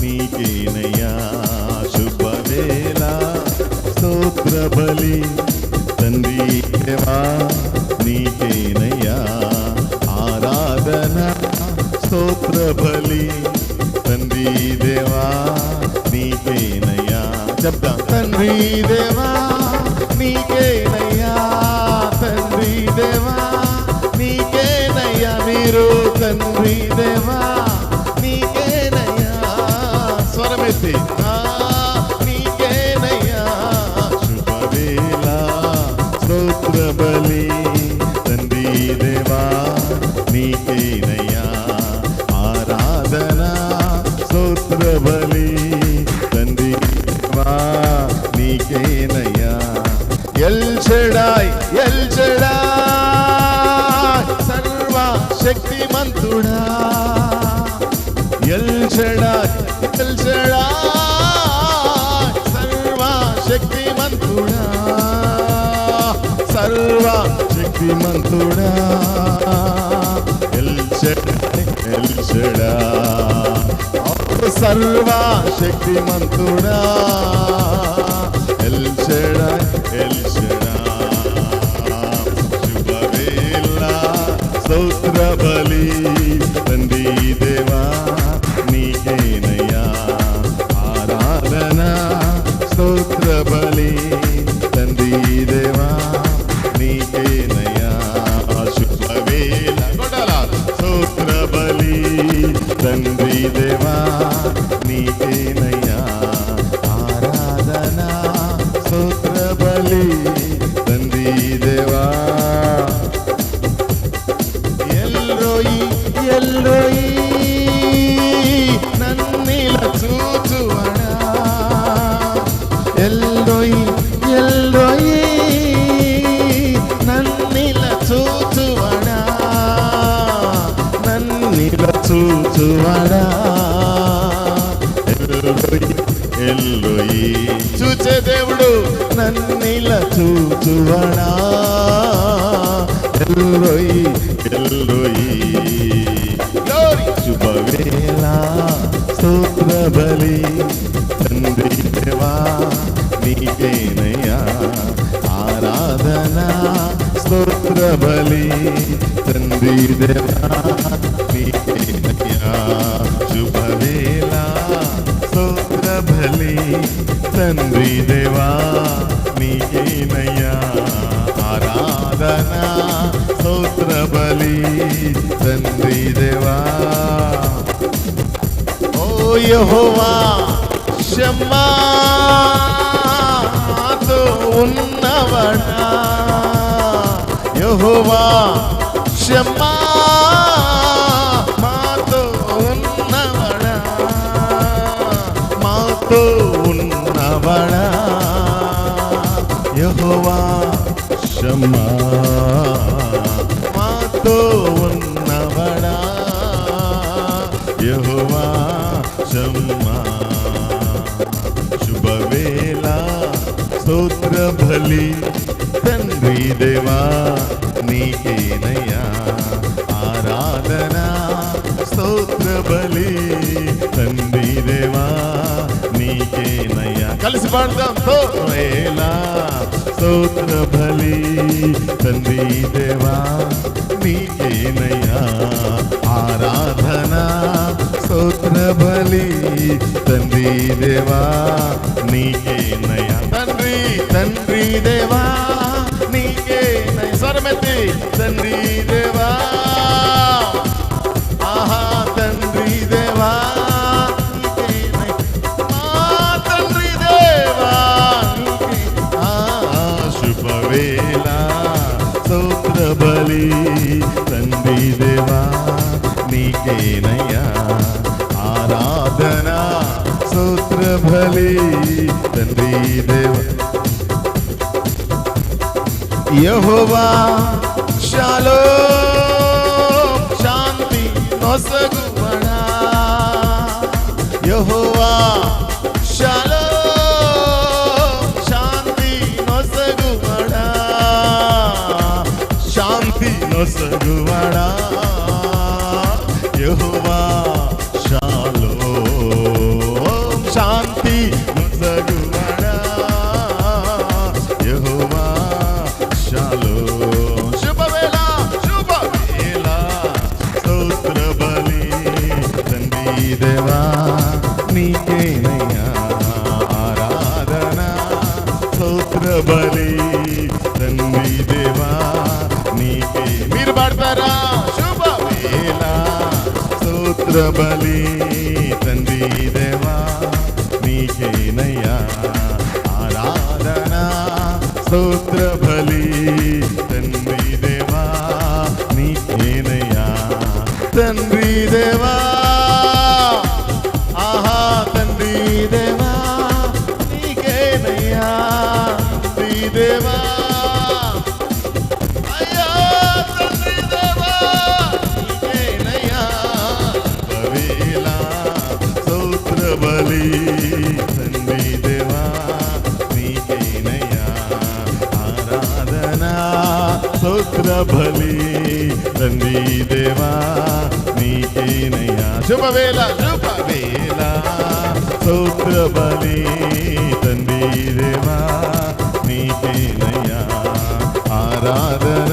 నీకేనయ్యా శుభవేళ. స్తోత్ర బలి తండ్రి దేవా నీకేనయ్యా ఆరాధన. స్తోత్ర తండ్రి దేవా నీకేనయ్యా. చెప్తాం. తండ్రి దేవా నీకేనయ్యా? తండ్రి దేవా నీకేనయ్యా మీరు తండ్రి దేవా ఆ, నీకేనయ్యా శుభవేళ స్తోత్ర బలి తండ్రి దేవా నీకేనయ్యా ఆరాధన స్తోత్ర బలి తండ్రి దేవా నీకేనయ్యా ఎల్ షడాయ్ ఎల్ షడాయ్ సర్వ శక్తిమంతుడా. ఎల్ షడాయ్ ఎల్ శక్తిమంతుడా ఎల్చడా షడాయ్ సర్వ శక్తిమంతుడా ఎల్చడా ఎల్చడా. ఎల్ శుభవేళ స్తోత్ర బలి తండ్రి దేవా నీకేనయ్యా. ఆరాధన స్తోత్ర నన్నిల చూచువడా? ఎల్రోయి చూచే దేవుడు నన్నిల చూచువడా? ఎల్రోయి ఎల్లు బలి తండ్రి దేవా నీకేనయ్యా శుభవేళ స్తోత్ర బలి తండ్రి దేవా నీకేనయ్యా ఆరాధన స్తోత్ర బలి తండ్రి దేవా ఓ యెహోవా షమ్మాతో ఉన్న యహోవా షమ్మా మాతో ఉన్నవడా? మాతో ఉన్నవడా? యహోవా షమ్మా మాతో ఉన్నవడా? యహోవా షమ్మా శుభవేళ స్తోత్ర బలి దేవా నీకేనయ్యా? ఆరాధన స్తోత్ర బలి తండ్రి దేవా నీకేనయ్యా? కలిసి పాడదాం. స్తోత్రేలా స్తోత్ర బలి తండ్రి దేవా నీకేనయ్యా? ఆరాధన స్తోత్ర బలి తండ్రి దేవా నీకేనయ్యా? తండ్రి తండ్రి దేవా స్వరమెత్తి తండ్రి దేవా నొసగువాడా యహోవా షాలో. శాంతి నొసగువాడా యహోవా షాలో. శుభవేళ శుభవేళ. స్తోత్ర బలి తండ్రి దేవా నీకేనయ్యా ఆరాధన. స్తోత్ర బలి తండ్రి దేవా మీరు శుభవేళ. స్తోత్ర బలి తండ్రి దేవా నీకేనయ్యా ఆరాధన స్తోత్ర బవేలా స్తోత్ర బలి తండ్రి దేవా నీకేనయ్యా ఆరాధన స్తోత్ర బలి తండ్రి దేవా నీకేనయ్యా శుభవేళ శుభవేళ స్తోత్ర బలి తండ్రి దేవా నీకేనయ్యా ఆరాధన